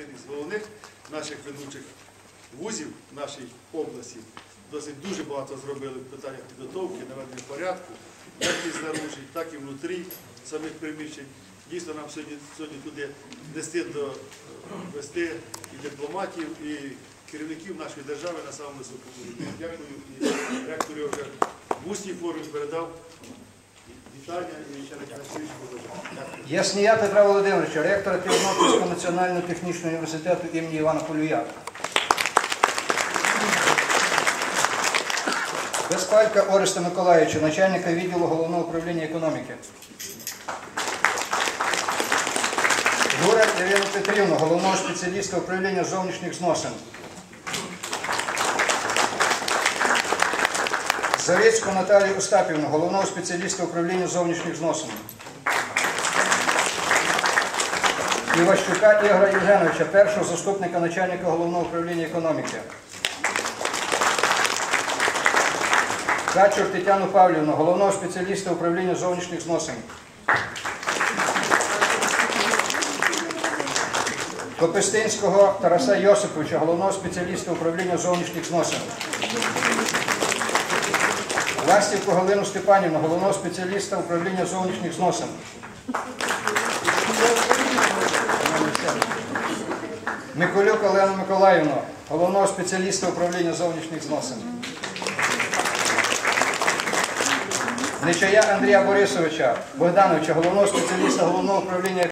один із головних наших ведучих вузів в нашій області. Досить дуже багато зробили в питаннях підготовки, наведення порядку, як і знаружі, так і внутрі самих приміщень. Дійсно, нам сьогодні, сьогодні туди нести до вести і дипломатів, і керівників нашої держави на самому високому рівні. Дякую. І ректор вже в усній формі передав вітання і ще раз. Яснія Петра Володимировича, ректора Тернопільського національного технічного університету імені Івана Полюя. Безпалька Ореста Миколаївича, начальника відділу головного управління економіки. Гура Ірину Петрівну, головного спеціаліста управління зовнішніх зносин. Завецьку Наталію Остапівну, головного спеціаліста управління зовнішніх зносин. Іващука Ігора Євгеновича, першого заступника начальника головного управління економіки. Качур Тетяну Павлівну, головного спеціаліста управління зовнішніх зносин. Копистинського Тараса Йосиповича, головного спеціаліста управління зовнішніх зносин. Ластівку Галину Степанівну, головного спеціаліста управління зовнішніх зносин. Миколюк Олену Миколаївну, головного спеціаліста управління зовнішніх зносин. Нечая Андрія Борисовича Богдановича, головного спеціаліста головного управління